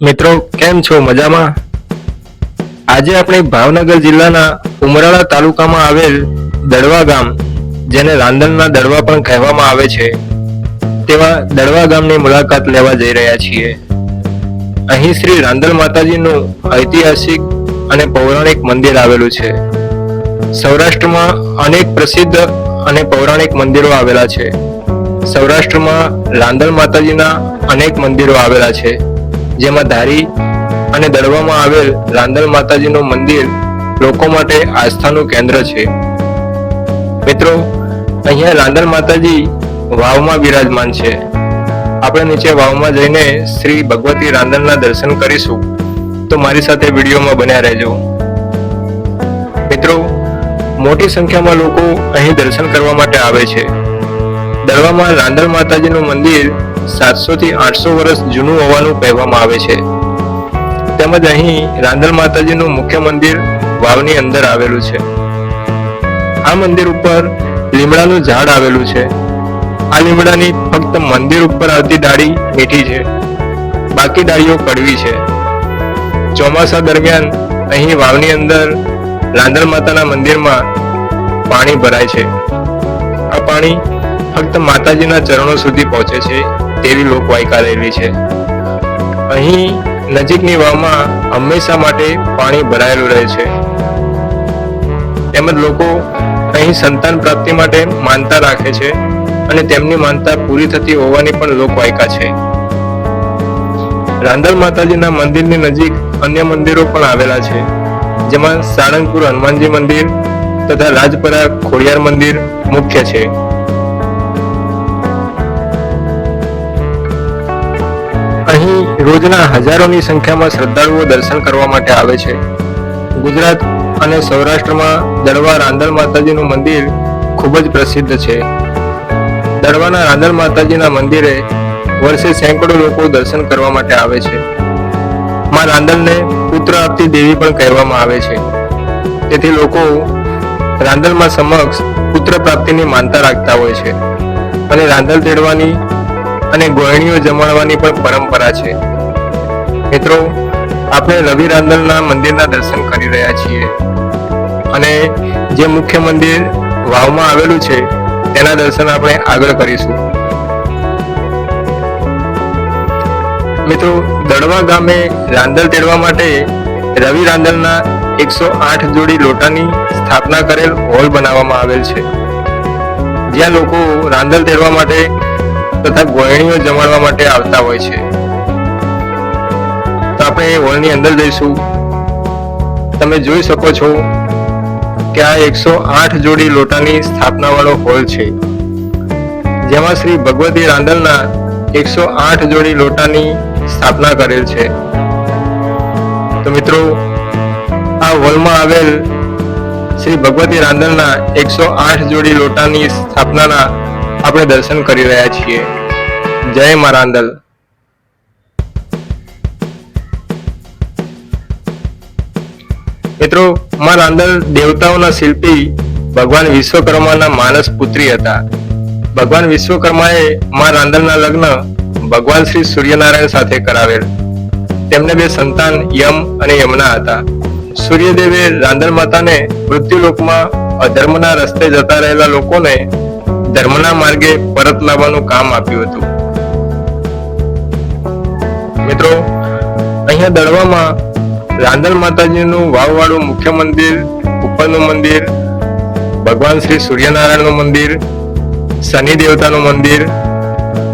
મિત્રો, કેમ છો? મજામાં? આજે આપણે ભાવનગર જિલ્લાના ઉમરાળા તાલુકામાં આવેલ દડવા ગામ, જેને રાંદણના દડવા પણ કહેવામાં આવે છે, તેવા દડવા ગામની મુલાકાત લેવા જઈ રહ્યા છીએ. અહીં શ્રી રાંદલ માતાજીનું ઐતિહાસિક અને પૌરાણિક મંદિર આવેલું છે. સૌરાષ્ટ્રમાં અનેક પ્રસિદ્ધ અને પૌરાણિક મંદિરો આવેલા છે. સૌરાષ્ટ્રમાં રાંદલ માતાજીના અનેક મંદિરો આવેલા છે. જેમાં ધારી અને દળવામાં આવેલ રાંદલ માતાજીનું મંદિર લોકો માટે આસ્થાનું કેન્દ્ર છે. મિત્રો, અહીંયા રાંદલ માતાજી વાવમાં બિરાજમાન છે. આપણે નીચે વાવમાં જઈને શ્રી ભગવતી રાંદલના દર્શન કરીશું. તો મારી સાથે વિડીયોમાં બન્યા રહેજો. મિત્રો, મોટી સંખ્યામાં લોકો અહીં દર્શન કરવા માટે આવે છે. દરવામાં રાંદલ માતાજીનું મંદિર સાતસો થી આઠસો વર્ષ જૂનું હોવાનું કહેવામાં આવે છે. તેમજ અહીં રાંદલ માતાજીનું મુખ્ય મંદિર વાવની અંદર આવેલું છે. આ મંદિર ઉપર લીમડાનું ઝાડ આવેલું છે. આ લીમડાની ફક્ત મંદિર ઉપર આવતી ડાળી મીઠી છે. બાકી ડાળીઓ કડવી છે. ચોમાસા દરમિયાન અહીં વાવની અંદર રાંધણ માતાના મંદિરમાં પાણી ભરાય છે. આ પાણી ફક્ત માતાજીના ચરણો સુધી પહોંચે છે. તેવી લોકવાયકા રહેલી છે. અહીં નજીકની વાવમાં હંમેશા માટે પાણી ભરાયેલું રહે છે. તેમજ લોકો અહીં સંતાન પ્રાપ્તિ માટે માનતા રાખે છે અને તેમની માનતા પૂરી થતી હોવાની પણ લોકવાયકા છે. રાંદલ માતાજીના મંદિરની નજીક અન્ય મંદિરો પણ આવેલા છે. જેમાં સાળંગપુર હનુમાનજી મંદિર તથા રાજપરા ખોડિયાર મંદિર મુખ્ય છે. રોજના હજારોની સંખ્યામાં શ્રદ્ધાળુઓ દર્શન કરવા માટે આવે છે. ગુજરાત અને સૌરાષ્ટ્રમાં દડવા રાંદલ માતાજીનું મંદિર ખૂબ જ પ્રસિદ્ધ છે. દડવાના રાંદલ માતાજીના મંદિરે વર્ષે સેંકડો લોકો દર્શન કરવા માટે આવે છે. માં રાંદલને પુત્ર આપતી દેવી પણ કહેવામાં આવે છે. તેથી લોકો રાંદલમાં સમક્ષ પુત્ર પ્રાપ્તિની માનતા રાખતા હોય છે. અને રાંદલ તેડવાની અને ગોહણીઓ જમાડવાની પણ પરંપરા છે. મિત્રો, આપણે રવિ રાંદલના મંદિરના દર્શન કરી રહ્યા છીએ. અને જે મુખ્ય મંદિર વાવમાં આવેલું છે તેના દર્શન આપણે આગળ કરીશું. મિત્રો, દડવા ગામે રાંદલ તેડવા માટે રવિ રાંદલના એકસો આઠ જોડી લોટાની સ્થાપના કરેલ હોલ બનાવવામાં આવેલ છે. જ્યાં લોકો રાંદલ તેડવા માટે તથા ગોયણીઓ જમાડવા માટે આવતા હોય છે. આપણે હોલની અંદર જઈશું. તમે જોઈ શકો છો કે આ એકસો આઠ જોડી લોટાની સ્થાપનાવાળો હોલ છે. જેમાં શ્રી ભગવતી રાંદલના એકસો આઠ જોડી લોટાની સ્થાપના કરેલ છે. તો મિત્રો, આ હોલમાં આવેલ શ્રી ભગવતી રાંદલના એકસો આઠ જોડી લોટાની સ્થાપનાના આપણે દર્શન કરી રહ્યા છીએ. જય મા રાંદલ. મિત્રો માં રાંદલ દેવતાઓના શિલ્પી ભગવાન વિશ્વકર્માના માનસ પુત્રી હતા. ભગવાન વિશ્વકર્માએ મા રાંદલના લગ્ન ભગવાન શ્રી સૂર્યનારાયણ સાથે કરાવેલ. તેમને બે સંતાન યમ અને યમના હતા. સૂર્યદેવે રાંદલ માતાને મૃત્યુલોકમાં અધર્મના રસ્તે જતા રહેલા લોકોને ધર્મના માર્ગે પરત લાવવાનું કામ આપ્યું હતું. મિત્રો, અહીંયા દળવામાં રાંદલ માતાજીનું વાવવાળું મુખ્ય મંદિર, ઉપરનું મંદિર, ભગવાન શ્રી સૂર્યનારાયણનું મંદિર, શનિ દેવતાનું મંદિર,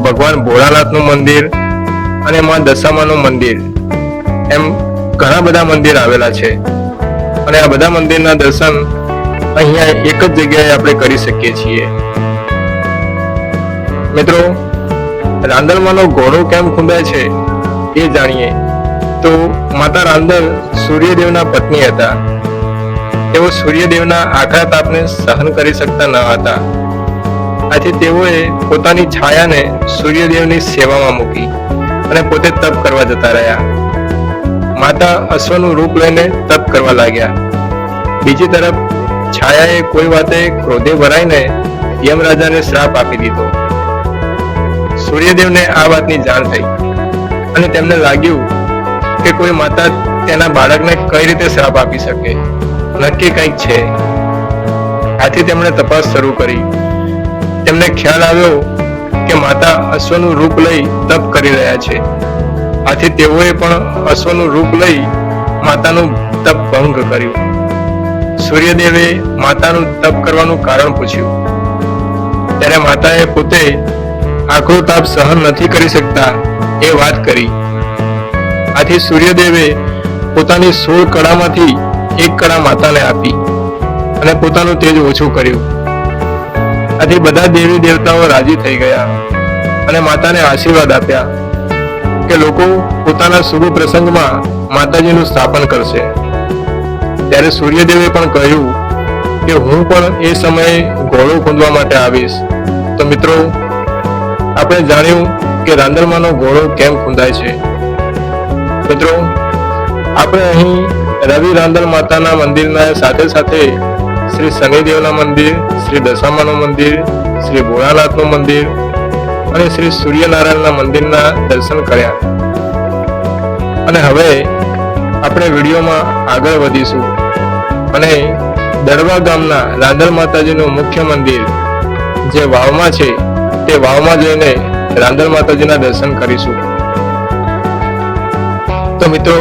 ભગવાન ભોળાનાથનું મંદિર અને મા દશામાનું મંદિર. એમ ઘણા બધા મંદિર આવેલા છે. અને આ બધા મંદિરના દર્શન અહીંયા એક જ જગ્યાએ આપણે કરી શકીએ છીએ. મિત્રો રાંદલમાંનો ઘોડો કેમ ખૂંદાય છે એ જાણીએ. તો માતા રાંદલ સૂર્યદેવના પત્ની હતા. તેઓ સૂર્યદેવના આકરા તાપને સહન કરી શકતા ન હતા. આથી તેઓએ પોતાની છાયાને સૂર્યદેવની સેવામાં મૂકી અને પોતે તપ કરવા જતા રહ્યા. માતા અશ્વનું રૂપ લઈને તપ કરવા લાગ્યા. બીજી તરફ છાયાએ કોઈ વાતે ક્રોધે ભરાઈને યમરાજાને શ્રાપ આપી દીધો. સૂર્યદેવને આ વાતની જાણ થઈ અને તેમને લાગ્યું કે કોઈ માતા તેના બાળકને કઈ રીતે શ્રાપ આપી શકે? નક્કી કંઈક છે. આથી તેમણે તપાસ શરૂ કરી. તેમને ખ્યાલ આવ્યો કે માતા અશ્વનું રૂપ લઈ તપ કરી રહ્યા છે. આથી તેઓએ પણ અશ્વનું રૂપ લઈ માતાનું તપ ભંગ કર્યું. સૂર્યદેવે માતાનું તપ કરવાનું કારણ પૂછ્યું. ત્યારે માતાએ પોતે આકરો તાપ સહન નથી કરી શકતા એ વાત કરી. આથી સૂર્યદેવે પોતાની સોળ કળામાંથી એક કળા માતાને આપી અને પોતાનું તેજ ઓછું કર્યું. આથી બધા દેવી દેવતાઓ રાજી થઈ ગયા અને માતાને આશીર્વાદ આપ્યા કે લોકો પોતાના શુભ પ્રસંગમાં માતાજીનું સ્થાપન કરશે. ત્યારે સૂર્યદેવે પણ કહ્યું કે હું પણ એ સમયે ઘોડો ખોદવા માટે આવીશ. તો મિત્રો, આપણે જાણ્યું કે રાંદરમાનો ઘોડો કેમ ખૂંદાય છે? મિત્રો, આપણે અહીં રવિ રાંદલ માતાના મંદિરના સાથે સાથે શ્રી શનિદેવના મંદિર, શ્રી દશામાનું મંદિર, શ્રી ભોળાનાથનું મંદિર અને શ્રી સૂર્યનારાયણના મંદિરના દર્શન કર્યા. અને હવે આપણે વિડીયોમાં આગળ વધીશું. અને દડવા ગામના રાંદલ માતાજીનું મુખ્ય મંદિર જે વાવમાં છે, તે વાવમાં જઈને રાંદલ માતાજીના દર્શન કરીશું. તો મિત્રો,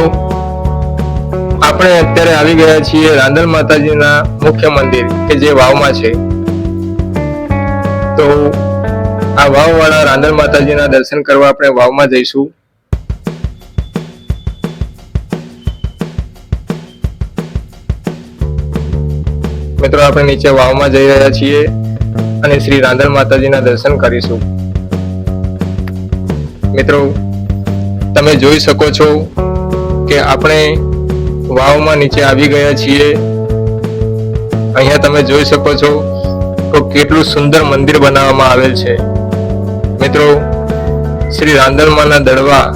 આપણે અત્યારે આવી ગયા છીએ રાંદલ માતાજીના મુખ્ય મંદિર, કે જે વાવમાં છે. તો આ વાવવાળા રાંદલ માતાજીના દર્શન કરવા આપણે વાવમાં જઈશું. મિત્રો, આપણે નીચે વાવમાં જઈ રહ્યા છીએ અને શ્રી રાંદલ માતાજીના દર્શન કરીશું. મિત્રો તમે જોઈ શકો છો કે આપણે વાવમાં નીચે આવી ગયા છીએ. અહીંયા તમે જોઈ શકો છો તો કેટલું સુંદર મંદિર બનાવવામાં આવેલ છે. મિત્રો, શ્રી રાંદલમાના દડવા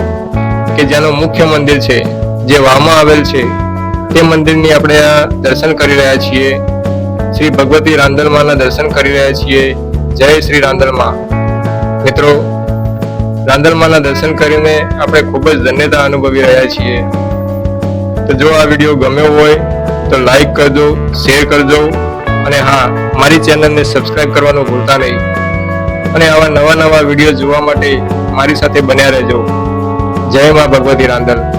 કે જેનું મુખ્ય મંદિર છે, જે વાવમાં આવેલ છે, તે મંદિરની આપણે દર્શન કરી રહ્યા છીએ. શ્રી ભગવતી રાંદલમાના દર્શન કરી રહ્યા છીએ. જય શ્રી રાંદલમા મિત્રો રાંદલમાના દર્શન કરીને આપણે ખૂબ જ ધન્યતા અનુભવી રહ્યા છીએ. તો જો આ વીડિયો ગમ્યો હોય, તો લાઈક કરજો, શેર કરજો, અને હા, મારી ચેનલને સબસ્ક્રાઇબ કરવાનું ભૂલતા નહીં. અને આવા નવા નવા વીડિયો જોવા માટે મારી સાથે બન્યા રહેજો. જય મા ભગવતી રાંદલ.